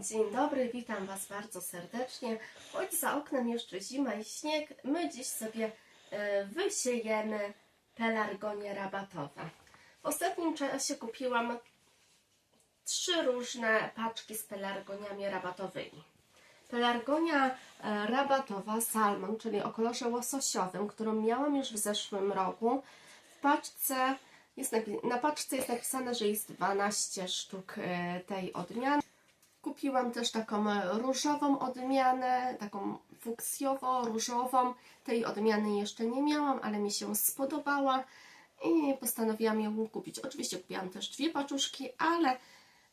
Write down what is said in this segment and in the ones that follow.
Dzień dobry, witam Was bardzo serdecznie. Choć za oknem jeszcze zima i śnieg, my dziś sobie e, wysiejemy pelargonie rabatowe. W ostatnim czasie kupiłam trzy różne paczki z pelargoniami rabatowymi. Pelargonia e, rabatowa salmon, czyli o kolorze łososiowym, którą miałam już w zeszłym roku. W paczce jest na paczce jest napisane, że jest 12 sztuk e, tej odmiany. Kupiłam też taką e, różową odmianę, taką fuksjowo-różową. Tej odmiany jeszcze nie miałam, ale mi się spodobała i postanowiłam ją kupić. Oczywiście kupiłam też dwie paczuszki, ale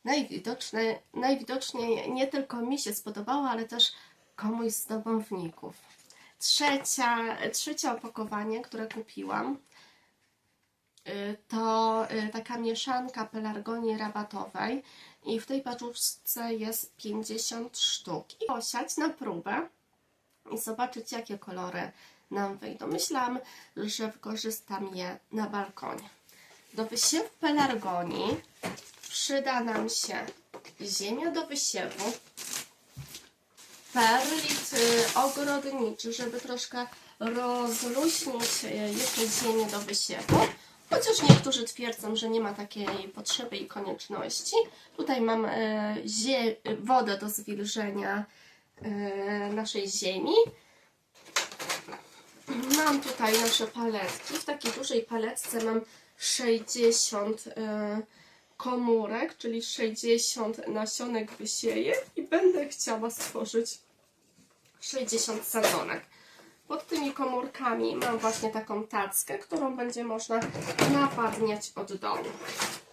najwidoczniej, najwidoczniej nie tylko mi się spodobała, ale też komuś z domowników. Trzecia, trzecie opakowanie, które kupiłam, to y, taka mieszanka pelargonii rabatowej i w tej paczuszce jest 50 sztuk. I posiać na próbę i zobaczyć, jakie kolory nam wyjdą. Myślałam, że wykorzystam je na balkonie. Do wysiewu pelargonii przyda nam się ziemia do wysiewu, perlit y, ogrodniczy, żeby troszkę rozluźnić y, jeszcze ziemię do wysiewu. Chociaż niektórzy twierdzą, że nie ma takiej potrzeby i konieczności. Tutaj mam zie- wodę do zwilżenia y, naszej ziemi. Mam tutaj nasze paletki. W takiej dużej paletce mam 60 y, komórek, czyli 60 nasionek wysieję i będę chciała stworzyć 60 sadzonek. Pod tymi komórkami mam właśnie taką tackę, którą będzie można napadniać od dołu.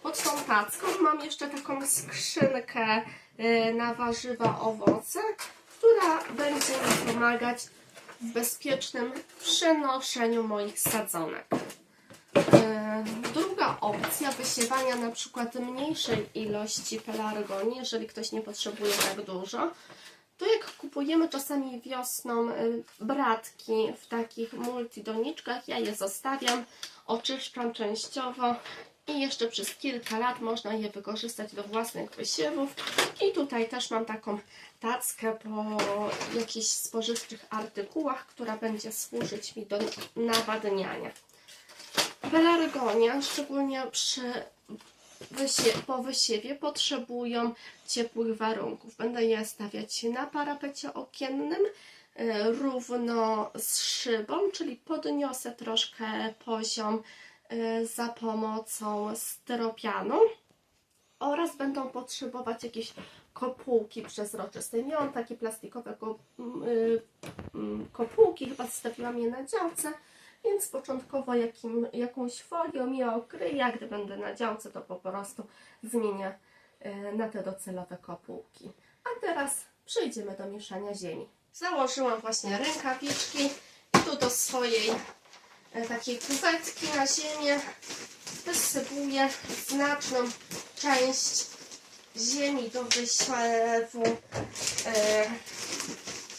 Pod tą tacką mam jeszcze taką skrzynkę y, na warzywa, owoce, która będzie mi pomagać w bezpiecznym przenoszeniu moich sadzonek. E, Druga opcja wysiewania na przykład mniejszej ilości pelargonii, jeżeli ktoś nie potrzebuje tak dużo, to jak kupujemy czasami wiosną y, bratki w takich multidoniczkach, ja je zostawiam, oczyszczam częściowo i jeszcze przez kilka lat można je wykorzystać do własnych wysiewów. I tutaj też mam taką tackę po jakichś spożywczych artykułach, która będzie służyć mi do nawadniania. Pelargonia, szczególnie przy wysie po wysiewie, potrzebują ciepłych warunków. Będę je stawiać na parapecie okiennym, e, równo z szybą, czyli podniosę troszkę poziom e, za pomocą styropianu oraz będą potrzebować jakieś kopułki przezroczyste. Miałam takie plastikowe y, kopułki, chyba zostawiłam je na działce, więc początkowo jakim, jakąś folią je okryję, a gdy będę na działce, to po prostu zmienię y, na te docelowe kopułki. A teraz przejdziemy do mieszania ziemi. Założyłam właśnie rękawiczki i tu do swojej e, takiej kuwetki na ziemię wysypuję znaczną część ziemi do wysiewu, e,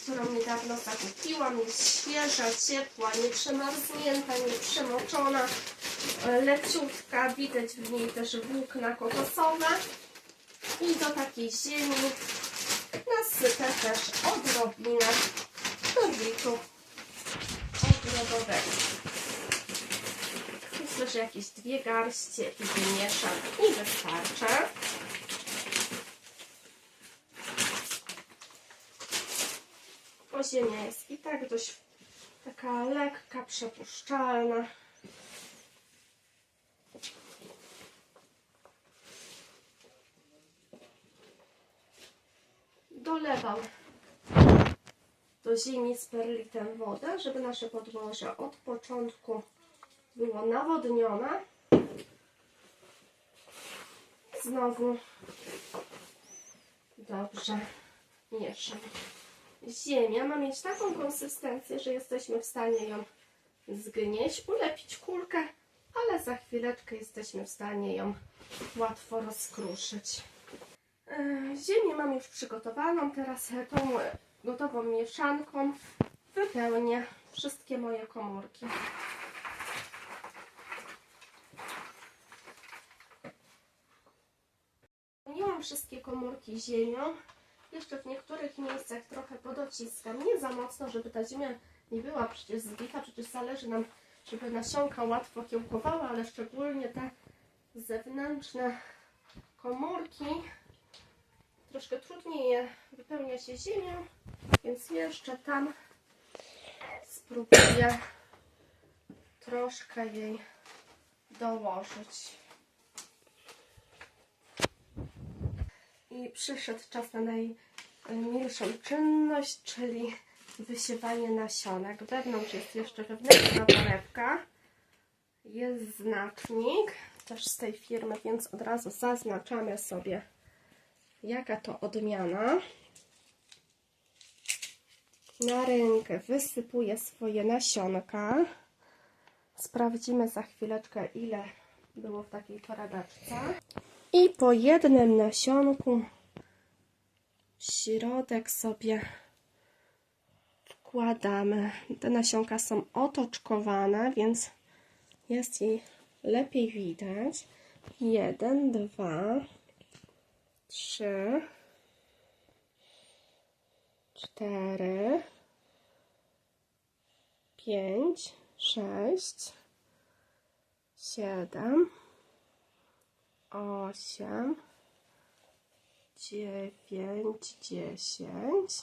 którą niedawno zakupiłam. Jest świeża, ciepła, nieprzemarznięta, nieprzemoczona, e, leciutka. Widać w niej też włókna kokosowe. I do takiej ziemi nasypę też odrobinę perlitu ogrodowego. Myślę, że jakieś dwie garści i wymieszam i wystarczy. Ziemia jest i tak dość taka lekka, przepuszczalna. Dolewam do ziemi z perlitem wodę, żeby nasze podłoże od początku było nawodnione. Znowu dobrze mieszam. Ziemia ma mieć taką konsystencję, że jesteśmy w stanie ją zgnieść, ulepić kulkę, ale za chwileczkę jesteśmy w stanie ją łatwo rozkruszyć. E, Ziemię mam już przygotowaną, teraz tą gotową mieszanką wypełnię wszystkie moje komórki. Wypełniłam wszystkie komórki ziemią Jeszcze w niektórych miejscach trochę podociskam. Nie za mocno, żeby ta ziemia nie była przecież zbita. Przecież zależy nam, żeby nasionka łatwo kiełkowały, ale szczególnie te zewnętrzne komórki. Troszkę trudniej je wypełnia się ziemią, więc jeszcze tam spróbuję troszkę jej dołożyć. I przyszedł czas na najmilszą czynność, czyli wysiewanie nasionek. Wewnątrz jest jeszcze wewnętrzna torebka. Jest znacznik, też z tej firmy, więc od razu zaznaczamy sobie, jaka to odmiana. Na rękę wysypuję swoje nasionka. Sprawdzimy za chwileczkę, ile było w takiej torebeczce. I po jednym nasionku środek sobie wkładamy. Te nasionka są otoczkowane, więc jest jej lepiej widać. Jeden, dwa, trzy, cztery, pięć, sześć, siedem, osiem, dziewięć, dziesięć,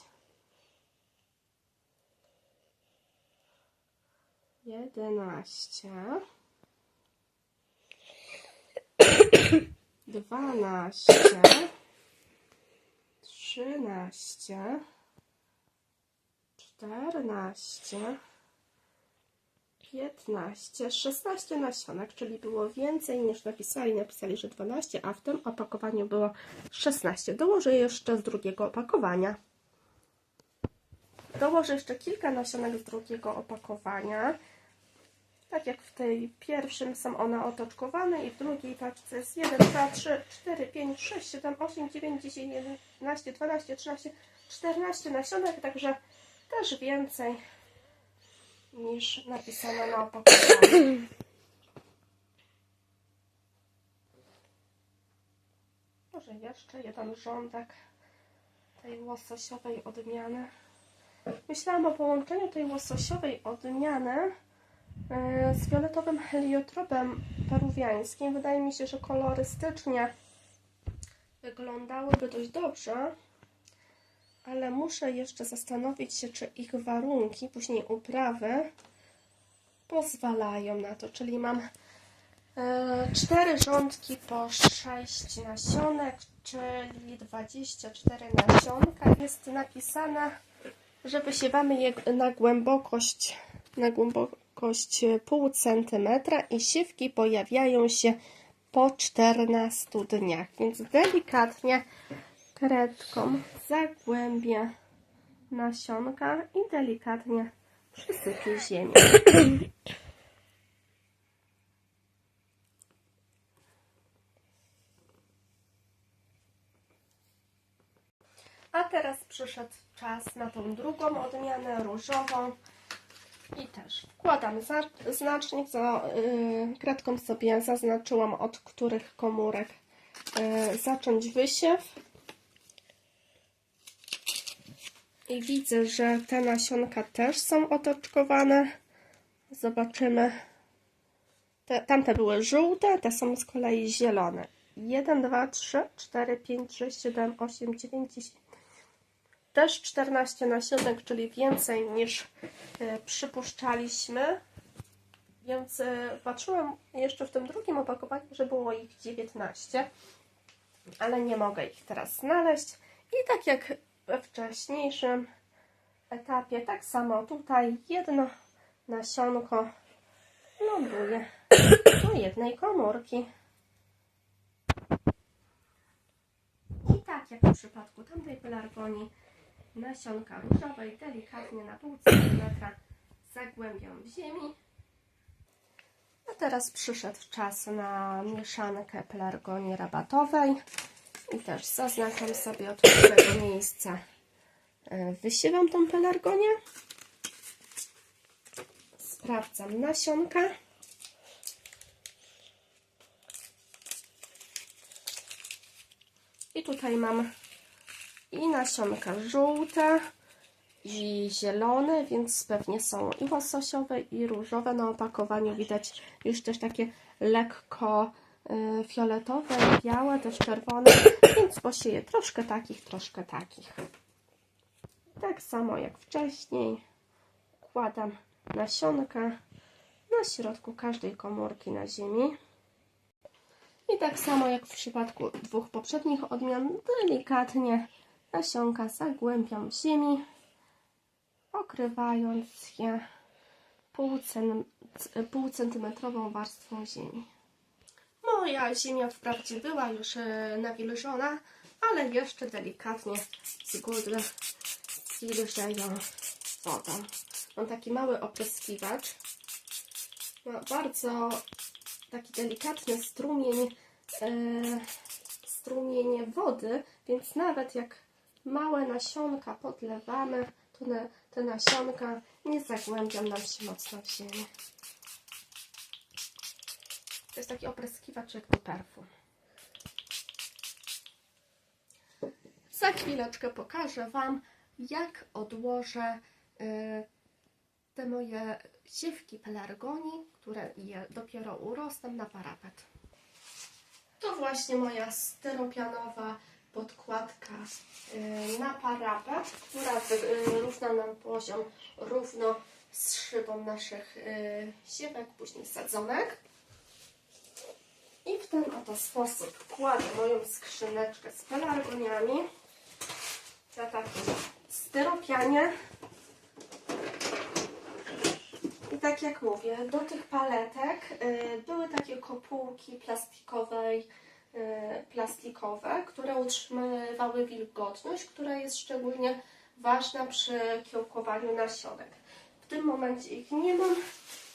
jedenaście, dwanaście, trzynaście, czternaście, 15, 16 nasionek, czyli było więcej niż napisali. Napisali, że 12, a w tym opakowaniu było 16. Dołożę jeszcze z drugiego opakowania. Dołożę jeszcze kilka nasionek z drugiego opakowania. Tak jak w tej pierwszym są one otoczkowane i w drugiej paczce jest 1, 2, 3, 4, 5, 6, 7, 8, 9, 10, 11, 12, 13, 14 nasionek, także też więcej niż napisano na opakowaniu. Może jeszcze jeden rządek tej łososiowej odmiany. Myślałam o połączeniu tej łososiowej odmiany yy, z fioletowym heliotropem peruwiańskim. Wydaje mi się, że kolorystycznie wyglądałyby dość dobrze ale muszę jeszcze zastanowić się, czy ich warunki, później uprawy pozwalają na to. Czyli mam e, cztery rządki po 6 nasionek, czyli 24 nasionka. Jest napisane, że wysiewamy je na głębokość, na głębokość pół centymetra i siewki pojawiają się po 14 dniach, więc delikatnie kredką zagłębię nasionka i delikatnie przysypię ziemię. A teraz przyszedł czas na tą drugą odmianę różową. I też wkładam znacznik, za, yy, kredką sobie zaznaczyłam od których komórek yy, zacząć wysiew. I widzę, że te nasionka też są otoczkowane. Zobaczymy. Te, tamte były żółte, te są z kolei zielone. 1, 2, 3, 4, 5, 6, 7, 8, 9, 10. Też 14 nasionek, czyli więcej niż y, przypuszczaliśmy. Więc y, patrzyłam jeszcze w tym drugim opakowaniu, że było ich 19. Ale nie mogę ich teraz znaleźć. I tak jak we wcześniejszym etapie. Tak samo tutaj jedno nasionko ląduje do jednej komórki. I tak jak w przypadku tamtej pelargonii nasionka różowej delikatnie na pół centymetra zagłębiam w ziemi. A teraz przyszedł czas na mieszankę pelargonii rabatowej. I też zaznaczam sobie od którego miejsca e, wysiewam tą pelargonię. Sprawdzam nasionka. I tutaj mam i nasionka żółte i zielone, więc pewnie są i łososiowe, i różowe. Na opakowaniu widać już też takie lekko fioletowe, i białe, też czerwone, więc posieję troszkę takich, troszkę takich. Tak samo jak wcześniej wkładam nasionka na środku każdej komórki na ziemi. I tak samo jak w przypadku dwóch poprzednich odmian, delikatnie nasionka zagłębiam w ziemi, pokrywając je pół centymetrową warstwą ziemi. Moja ziemia wprawdzie była już e, nawilżona, ale jeszcze delikatnie z góry wilżeją wodą. Mam taki mały opryskiwacz. Ma bardzo taki delikatny strumień, e, strumień wody, więc nawet jak małe nasionka podlewamy, to te nasionka nie zagłębią nam się mocno w ziemię. To jest taki opryskiwacz jak do perfum. Za chwileczkę pokażę Wam, jak odłożę y, te moje siewki pelargonii, które je dopiero urosną na parapet. To właśnie moja styropianowa podkładka y, na parapet, która wyrówna nam poziom równo z szybą naszych y, siewek, później sadzonek. I w ten oto sposób kładę moją skrzyneczkę z pelargoniami na takim styropianie. I tak jak mówię, do tych paletek y, były takie kopułki plastikowej, y, plastikowe, które utrzymywały wilgotność, która jest szczególnie ważna przy kiełkowaniu nasionek. W tym momencie ich nie mam,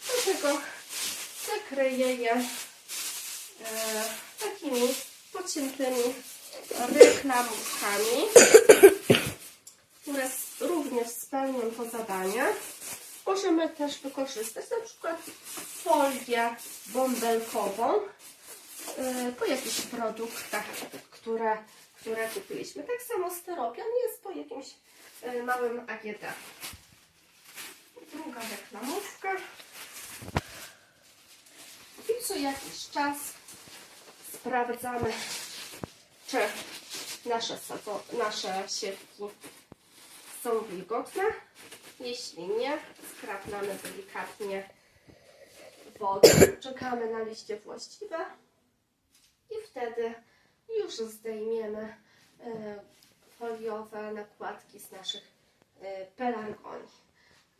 dlatego zakryję je takimi pociętymi reklamówkami, które również spełnią to zadanie. Możemy też wykorzystać na przykład folię bąbelkową e, po jakichś produktach, które, które kupiliśmy. Tak samo styropian jest po jakimś e, małym AGD. Druga reklamówka. I co jakiś czas sprawdzamy, czy nasze, nasze siewki są wilgotne. Jeśli nie, skraplamy delikatnie wodę. Czekamy na liście właściwe i wtedy już zdejmiemy e, foliowe nakładki z naszych e, pelargonii.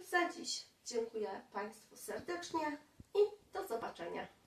Za dziś dziękuję Państwu serdecznie i do zobaczenia.